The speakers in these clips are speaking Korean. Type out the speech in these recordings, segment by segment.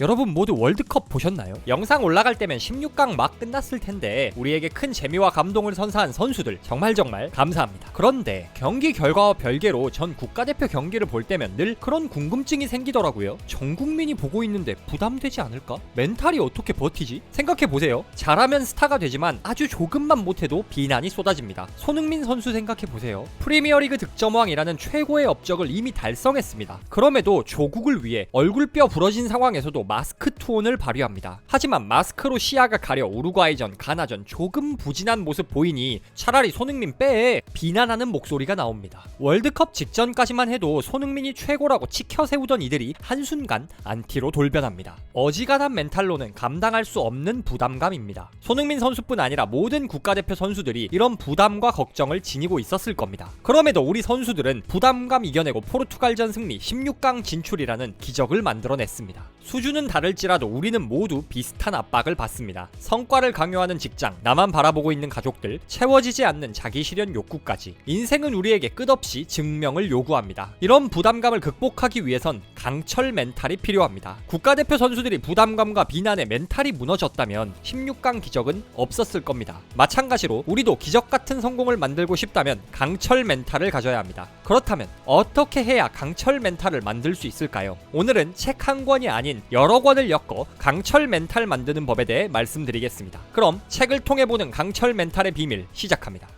여러분 모두 월드컵 보셨나요? 영상 올라갈 때면 16강 막 끝났을 텐데 우리에게 큰 재미와 감동을 선사한 선수들 정말 정말 감사합니다. 그런데 경기 결과와 별개로 전 국가대표 경기를 볼 때면 늘 그런 궁금증이 생기더라고요. 전 국민이 보고 있는데 부담되지 않을까? 멘탈이 어떻게 버티지? 생각해 보세요. 잘하면 스타가 되지만 아주 조금만 못해도 비난이 쏟아집니다. 손흥민 선수 생각해 보세요. 프리미어리그 득점왕이라는 최고의 업적을 이미 달성했습니다. 그럼에도 조국을 위해 얼굴뼈 부러진 상황에서도 마스크 투혼을 발휘합니다. 하지만 마스크로 시야가 가려 우루과이전, 가나전 조금 부진한 모습 보이니 차라리 손흥민 빼 비난하는 목소리가 나옵니다. 월드컵 직전까지만 해도 손흥민이 최고라고 치켜 세우던 이들이 한순간 안티로 돌변합니다. 어지간한 멘탈로는 감당할 수 없는 부담감입니다. 손흥민 선수뿐 아니라 모든 국가대표 선수들이 이런 부담과 걱정을 지니고 있었을 겁니다. 그럼에도 우리 선수들은 부담감 이겨내고 포르투갈전 승리 16강 진출이라는 기적을 만들어냈습니다. 수준은 다를지라도 우리는 모두 비슷한 압박을 받습니다. 성과를 강요하는 직장, 나만 바라보고 있는 가족들, 채워지지 않는 자기 실현 욕구까지 인생은 우리에게 끝없이 증명을 요구합니다. 이런 부담감을 극복하기 위해선 강철 멘탈이 필요합니다. 국가대표 선수들이 부담감과 비난에 멘탈이 무너졌다면 16강 기적은 없었을 겁니다. 마찬가지로 우리도 기적 같은 성공을 만들고 싶다면 강철 멘탈을 가져야 합니다. 그렇다면 어떻게 해야 강철 멘탈을 만들 수 있을까요? 오늘은 책 한 권이 아닌 여러 권을 엮어 강철 멘탈 만드는 법에 대해 말씀드리겠습니다. 그럼 책을 통해 보는 강철 멘탈의 비밀 시작합니다.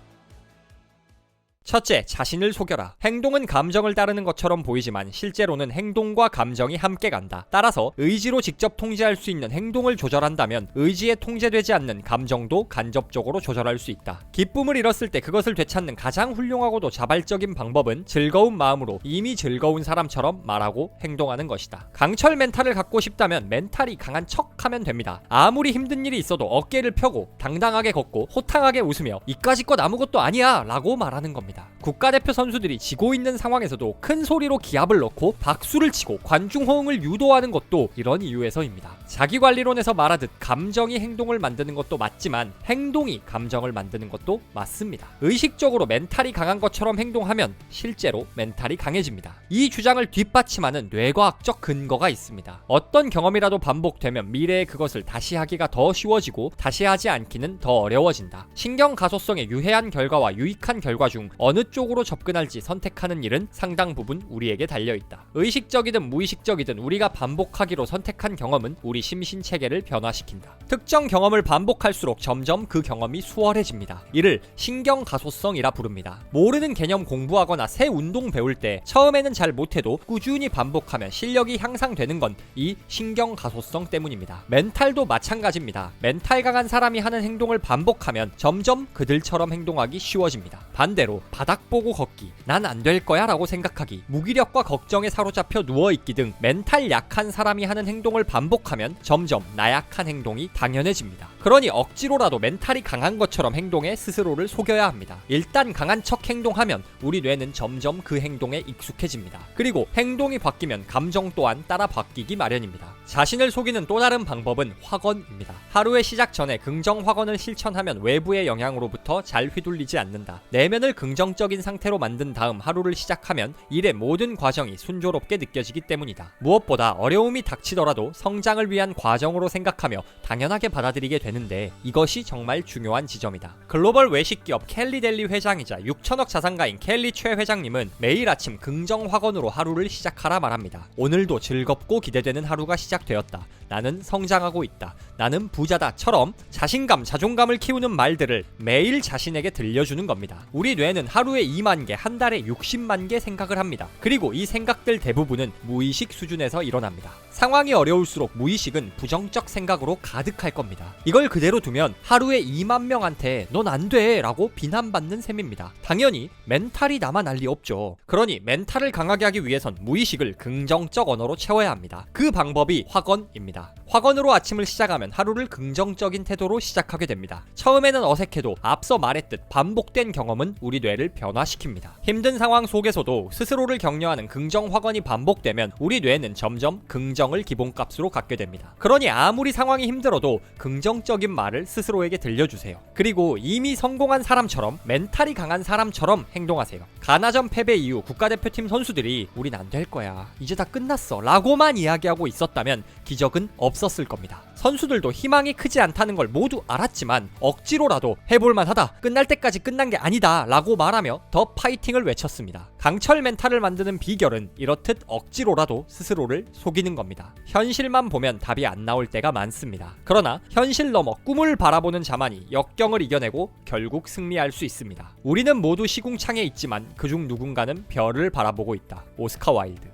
첫째, 자신을 속여라. 행동은 감정을 따르는 것처럼 보이지만 실제로는 행동과 감정이 함께 간다. 따라서 의지로 직접 통제할 수 있는 행동을 조절한다면 의지에 통제되지 않는 감정도 간접적으로 조절할 수 있다. 기쁨을 잃었을 때 그것을 되찾는 가장 훌륭하고도 자발적인 방법은 즐거운 마음으로 이미 즐거운 사람처럼 말하고 행동하는 것이다. 강철 멘탈을 갖고 싶다면 멘탈이 강한 척 하면 됩니다. 아무리 힘든 일이 있어도 어깨를 펴고 당당하게 걷고 호탕하게 웃으며 이까짓 것 아무것도 아니야 라고 말하는 겁니다. 국가대표 선수들이 지고 있는 상황에서도 큰 소리로 기합을 넣고 박수를 치고 관중 호응을 유도하는 것도 이런 이유에서입니다. 자기관리론에서 말하듯 감정이 행동을 만드는 것도 맞지만 행동이 감정을 만드는 것도 맞습니다. 의식적으로 멘탈이 강한 것처럼 행동하면 실제로 멘탈이 강해집니다. 이 주장을 뒷받침하는 뇌과학적 근거가 있습니다. 어떤 경험이라도 반복되면 미래에 그것을 다시 하기가 더 쉬워지고 다시 하지 않기는 더 어려워진다. 신경 가소성의 유해한 결과와 유익한 결과 중 어느 쪽으로 접근할지 선택하는 일은 상당 부분 우리에게 달려 있다. 의식적이든 무의식적이든 우리가 반복하기로 선택한 경험은 우리 심신 체계를 변화시킨다. 특정 경험을 반복할수록 점점 그 경험이 수월해집니다. 이를 신경 가소성이라 부릅니다. 모르는 개념 공부하거나 새 운동 배울 때 처음에는 잘 못해도 꾸준히 반복하면 실력이 향상되는 건 이 신경 가소성 때문입니다. 멘탈도 마찬가지입니다. 멘탈 강한 사람이 하는 행동을 반복하면 점점 그들처럼 행동하기 쉬워집니다. 반대로 바닥 보고 걷기, 난 안 될 거야 라고 생각하기, 무기력과 걱정에 사로잡혀 누워있기 등 멘탈 약한 사람이 하는 행동을 반복하면 점점 나약한 행동이 당연해집니다. 그러니 억지로라도 멘탈이 강한 것처럼 행동에 스스로를 속여야 합니다. 일단 강한 척 행동하면 우리 뇌는 점점 그 행동에 익숙해집니다. 그리고 행동이 바뀌면 감정 또한 따라 바뀌기 마련입니다. 자신을 속이는 또 다른 방법은 확언입니다. 하루의 시작 전에 긍정 확언을 실천하면 외부의 영향으로부터 잘 휘둘리지 않는다. 내면을 긍정적인 상태로 만든 다음 하루를 시작하면 일의 모든 과정이 순조롭게 느껴지기 때문이다. 무엇보다 어려움이 닥치더라도 성장을 위한 과정으로 생각하며 당연하게 받아들이게 되는데 이것이 정말 중요한 지점이다. 글로벌 외식 기업 켈리델리 회장이자 6천억 자산가인 켈리 최 회장님은 매일 아침 긍정 확언으로 하루를 시작하라 말합니다. 오늘도 즐겁고 기대되는 하루가 시작되었다. 나는 성장하고 있다. 나는 부자다처럼 자신감, 자존감을 키우는 말들을 매일 자신에게 들려주는 겁니다. 우리 뇌는 하루에 2만 개, 한 달에 60만 개 생각을 합니다. 그리고 이 생각들 대부분은 무의식 수준에서 일어납니다. 상황이 어려울수록 무의식은 부정적 생각으로 가득할 겁니다. 이걸 그대로 두면 하루에 2만 명한테 넌 안 돼! 라고 비난받는 셈입니다. 당연히 멘탈이 남아 난리 없죠. 그러니 멘탈을 강하게 하기 위해선 무의식을 긍정적 언어로 채워야 합니다. 그 방법이 확언입니다. 확언으로 아침을 시작하면 하루를 긍정적인 태도로 시작하게 됩니다. 처음에는 어색해도 앞서 말했듯 반복된 경험은 우리 뇌를 변화시킵니다. 힘든 상황 속에서도 스스로를 격려하는 긍정 확언이 반복되면 우리 뇌는 점점 긍정을 기본값으로 갖게 됩니다. 그러니 아무리 상황이 힘들어도 긍정적 인 말을 스스로에게 들려주세요. 그리고 이미 성공한 사람처럼 멘탈이 강한 사람처럼 행동하세요. 가나전 패배 이후 국가대표팀 선수들이 우린 안 될 거야. 이제 다 끝났어. 라고만 이야기하고 있었다면 기적은 없었을 겁니다. 선수들도 희망이 크지 않다는 걸 모두 알았지만 억지로라도 해볼만 하다. 끝날 때까지 끝난 게 아니다. 라고 말하며 더 파이팅을 외쳤습니다. 강철 멘탈을 만드는 비결은 이렇듯 억지로라도 스스로를 속이는 겁니다. 현실만 보면 답이 안 나올 때가 많습니다. 그러나 현실 넘어 꿈을 바라보는 자만이 역경을 이겨내고 결국 승리할 수 있습니다. 우리는 모두 시궁창에 있지만 그중 누군가는 별을 바라보고 있다. 오스카 와일드.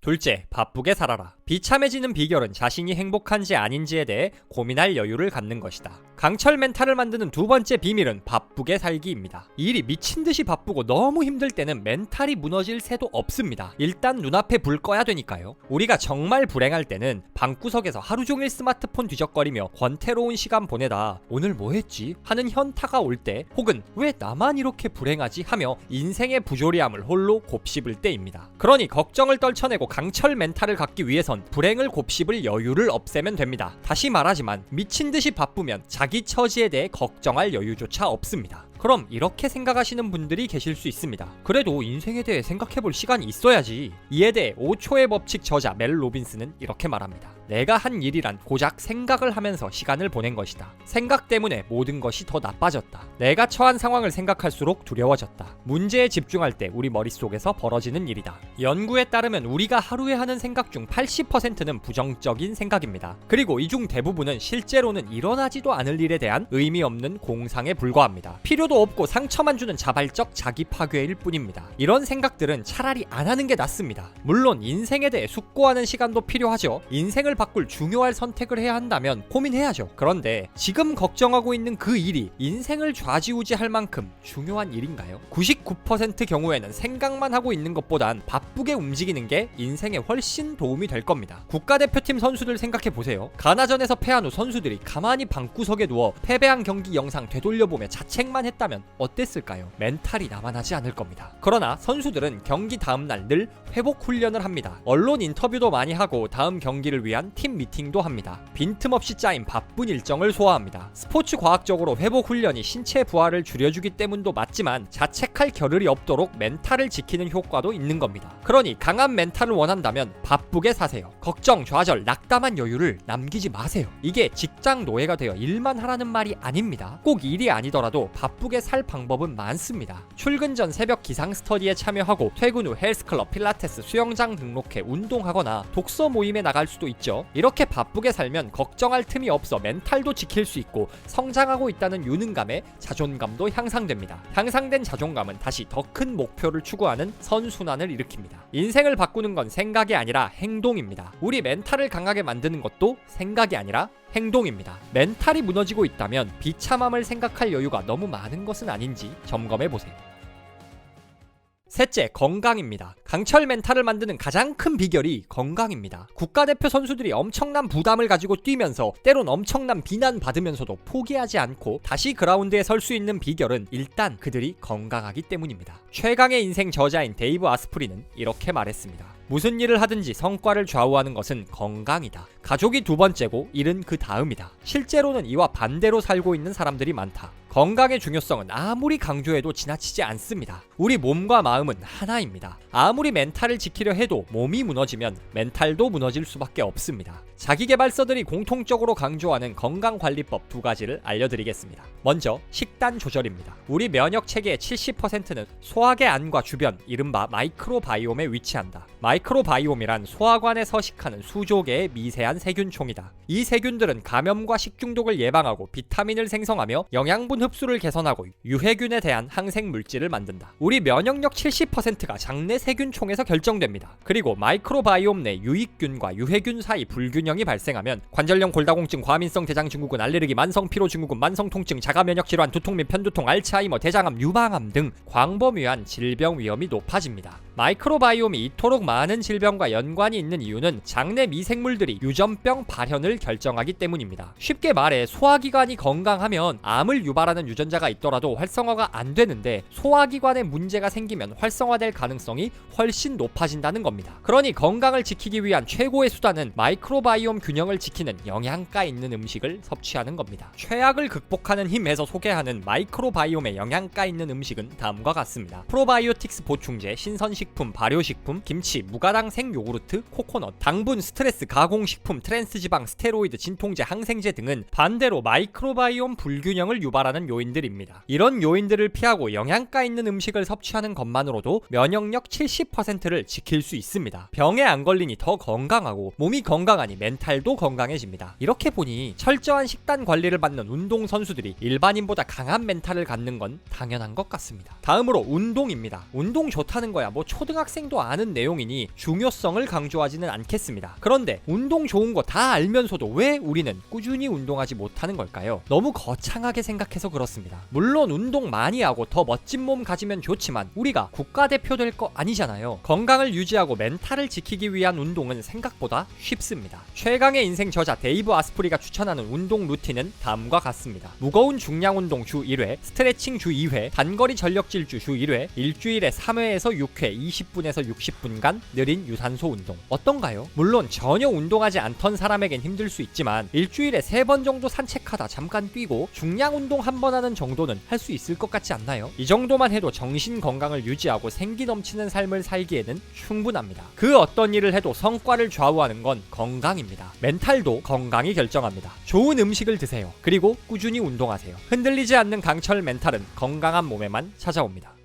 둘째, 바쁘게 살아라. 비참해지는 비결은 자신이 행복한지 아닌지에 대해 고민할 여유를 갖는 것이다. 강철 멘탈을 만드는 두 번째 비밀은 바쁘게 살기입니다. 일이 미친 듯이 바쁘고 너무 힘들 때는 멘탈이 무너질 새도 없습니다. 일단 눈앞에 불 꺼야 되니까요. 우리가 정말 불행할 때는 방구석에서 하루 종일 스마트폰 뒤적거리며 권태로운 시간 보내다 오늘 뭐 했지? 하는 현타가 올 때 혹은 왜 나만 이렇게 불행하지? 하며 인생의 부조리함을 홀로 곱씹을 때입니다. 그러니 걱정을 떨쳐내고 강철 멘탈을 갖기 위해선 불행을 곱씹을 여유를 없애면 됩니다. 다시 말하지만 미친 듯이 바쁘면 자기 처지에 대해 걱정할 여유조차 없습니다. 그럼 이렇게 생각하시는 분들이 계실 수 있습니다. 그래도 인생에 대해 생각해볼 시간이 있어야지. 이에 대해 5초의 법칙 저자 멜 로빈스는 이렇게 말합니다. 내가 한 일이란 고작 생각을 하면서 시간을 보낸 것이다. 생각 때문에 모든 것이 더 나빠졌다. 내가 처한 상황을 생각할수록 두려워졌다. 문제에 집중할 때 우리 머릿속에서 벌어지는 일이다. 연구에 따르면 우리가 하루에 하는 생각 중 80%는 부정적인 생각입니다. 그리고 이 중 대부분은 실제로는 일어나지도 않을 일에 대한 의미 없는 공상에 불과합니다. 필요 도 없고 상처만 주는 자발적 자기 파괴일 뿐입니다. 이런 생각들은 차라리 안 하는 게 낫습니다. 물론 인생에 대해 숙고하는 시간도 필요하죠. 인생을 바꿀 중요할 선택을 해야 한다면 고민해야죠. 그런데 지금 걱정하고 있는 그 일이 인생을 좌지우지할 만큼 중요한 일인가요? 99% 경우에는 생각만 하고 있는 것보단 바쁘게 움직이는 게 인생에 훨씬 도움이 될 겁니다. 국가대표팀 선수들 생각해 보세요. 가나전에서 패한 후 선수들이 가만히 방구석에 누워 패배한 경기 영상 되돌려보며 자책만 했 다면 어땠을까요? 멘탈이 남아나지 않을 겁니다. 그러나 선수들은 경기 다음날 늘 회복 훈련을 합니다. 언론 인터뷰도 많이 하고 다음 경기를 위한 팀 미팅도 합니다. 빈틈없이 짜인 바쁜 일정을 소화합니다. 스포츠 과학적으로 회복 훈련이 신체 부하를 줄여주기 때문도 맞지만 자책할 겨를이 없도록 멘탈을 지키는 효과도 있는 겁니다. 그러니 강한 멘탈을 원한다면 바쁘게 사세요. 걱정, 좌절, 낙담한 여유를 남기지 마세요. 이게 직장 노예가 되어 일만 하라는 말이 아닙니다. 꼭 일이 아니더라도 바쁘게 살 방법은 많습니다. 출근 전 새벽 기상 스터디에 참여하고 퇴근 후 헬스클럽, 필라테스, 수영장 등록해 운동하거나 독서 모임에 나갈 수도 있죠. 이렇게 바쁘게 살면 걱정할 틈이 없어 멘탈도 지킬 수 있고 성장하고 있다는 유능감에 자존감도 향상됩니다. 향상된 자존감은 다시 더 큰 목표를 추구하는 선순환을 일으킵니다. 인생을 바꾸는 건 생각이 아니라 행동입니다. 우리 멘탈을 강하게 만드는 것도 생각이 아니라 행동입니다. 멘탈이 무너지고 있다면 비참함을 생각할 여유가 너무 많은 것은 아닌지 점검해 보세요. 셋째, 건강입니다. 강철 멘탈을 만드는 가장 큰 비결이 건강입니다. 국가대표 선수들이 엄청난 부담을 가지고 뛰면서 때론 엄청난 비난받으면서도 포기하지 않고 다시 그라운드에 설 수 있는 비결은 일단 그들이 건강하기 때문입니다. 최강의 인생 저자인 데이브 아스프리는 이렇게 말했습니다. 무슨 일을 하든지 성과를 좌우하는 것은 건강이다. 가족이 두 번째고 일은 그 다음이다. 실제로는 이와 반대로 살고 있는 사람들이 많다. 건강의 중요성은 아무리 강조해도 지나치지 않습니다. 우리 몸과 마음은 하나입니다. 아무리 멘탈을 지키려 해도 몸이 무너지면 멘탈도 무너질 수밖에 없습니다. 자기개발서들이 공통적으로 강조하는 건강관리법 두 가지를 알려드리겠습니다. 먼저 식단 조절입니다. 우리 면역 체계의 70%는 소화계 안과 주변, 이른바 마이크로바이옴에 위치한다. 마이크로바이옴이란 소화관에 서식하는 수조개의 미세한 세균총이다. 이 세균들은 감염과 식중독을 예방하고 비타민을 생성하며 영양분 흡수를 개선하고 유해균에 대한 항생 물질을 만든다. 우리 면역력 70%가 장내 세균총에서 결정됩니다. 그리고 마이크로바이옴 내 유익균과 유해균 사이 불균형이 발생하면 관절염, 골다공증, 과민성 대장 증후군, 알레르기, 만성 피로 증후군, 만성 통증, 자가 면역 질환, 두통 및 편두통, 알츠하이머, 대장암, 유방암 등 광범위한 질병 위험이 높아집니다. 마이크로바이옴이 이토록 많은 질병과 연관이 있는 이유는 장내 미생물들이 유전병 발현을 결정하기 때문입니다. 쉽게 말해 소화기관이 건강하면 암을 유발하는 유발하는 유전자가 있더라도 활성화가 안 되는데 소화기관에 문제가 생기면 활성화될 가능성이 훨씬 높아진다는 겁니다. 그러니 건강을 지키기 위한 최고의 수단은 마이크로바이옴 균형을 지키는 영양가 있는 음식을 섭취하는 겁니다. 최악을 극복하는 힘에서 소개하는 마이크로바이옴의 영양가 있는 음식은 다음과 같습니다. 프로바이오틱스 보충제, 신선식품, 발효식품, 김치, 무가당 생요구르트, 코코넛, 당분, 스트레스, 가공식품, 트랜스지방, 스테로이드, 진통제, 항생제 등은 반대로 마이크로바이옴 불균형을 유발하는 요인들입니다. 이런 요인들을 피하고 영양가 있는 음식을 섭취하는 것만으로도 면역력 70%를 지킬 수 있습니다. 병에 안 걸리니 더 건강하고 몸이 건강하니 멘탈도 건강해집니다. 이렇게 보니 철저한 식단 관리를 받는 운동 선수들이 일반인보다 강한 멘탈을 갖는 건 당연한 것 같습니다. 다음으로 운동입니다. 운동 좋다는 거야 뭐 초등학생도 아는 내용이니 중요성을 강조하지는 않겠습니다. 그런데 운동 좋은 거 다 알면서도 왜 우리는 꾸준히 운동하지 못하는 걸까요? 너무 거창하게 생각해서 그렇습니다. 물론 운동 많이 하고 더 멋진 몸 가지면 좋지만 우리가 국가대표 될 거 아니잖아요. 건강을 유지하고 멘탈을 지키기 위한 운동은 생각보다 쉽습니다. 최강의 인생 저자 데이브 아스프리가 추천하는 운동 루틴은 다음과 같습니다. 무거운 중량 운동 주 1회, 스트레칭 주 2회, 단거리 전력질주 주 1회, 일주일에 3회에서 6회, 20분에서 60분간 느린 유산소 운동. 어떤가요? 물론 전혀 운동하지 않던 사람에겐 힘들 수 있지만 일주일에 3번 정도 산책하다 잠깐 뛰고 중량 운동 한번 하는 정도는 할 수 있을 것 같지 않나요? 이 정도만 해도 정신 건강을 유지하고 생기 넘치는 삶을 살기에는 충분합니다. 그 어떤 일을 해도 성과를 좌우하는 건 건강입니다. 멘탈도 건강이 결정합니다. 좋은 음식을 드세요. 그리고 꾸준히 운동하세요. 흔들리지 않는 강철 멘탈은 건강한 몸에만 찾아옵니다.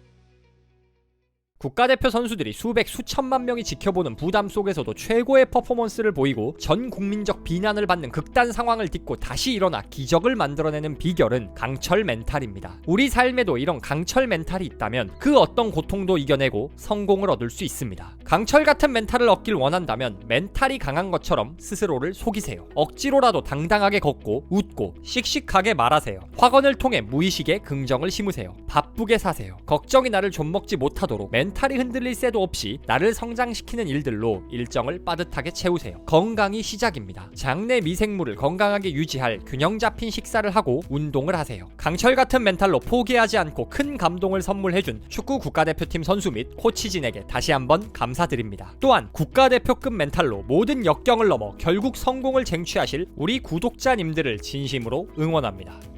국가대표 선수들이 수백 수천만 명이 지켜보는 부담 속에서도 최고의 퍼포먼스를 보이고 전 국민적 비난을 받는 극단 상황을 딛고 다시 일어나 기적을 만들어내는 비결은 강철 멘탈입니다. 우리 삶에도 이런 강철 멘탈이 있다면 그 어떤 고통도 이겨내고 성공을 얻을 수 있습니다. 강철 같은 멘탈을 얻길 원한다면 멘탈이 강한 것처럼 스스로를 속이세요. 억지로라도 당당하게 걷고 웃고 씩씩하게 말하세요. 확언을 통해 무의식에 긍정을 심으세요. 바쁘게 사세요. 걱정이 나를 좀먹지 못하도록 멘탈이 흔들릴 새도 없이 나를 성장시키는 일들로 일정을 빠듯하게 채우세요. 건강이 시작입니다. 장내 미생물을 건강하게 유지할 균형 잡힌 식사를 하고 운동을 하세요. 강철 같은 멘탈로 포기하지 않고 큰 감동을 선물해준 축구 국가대표팀 선수 및 코치진에게 다시 한번 감사드립니다. 또한 국가대표급 멘탈로 모든 역경을 넘어 결국 성공을 쟁취하실 우리 구독자님들을 진심으로 응원합니다.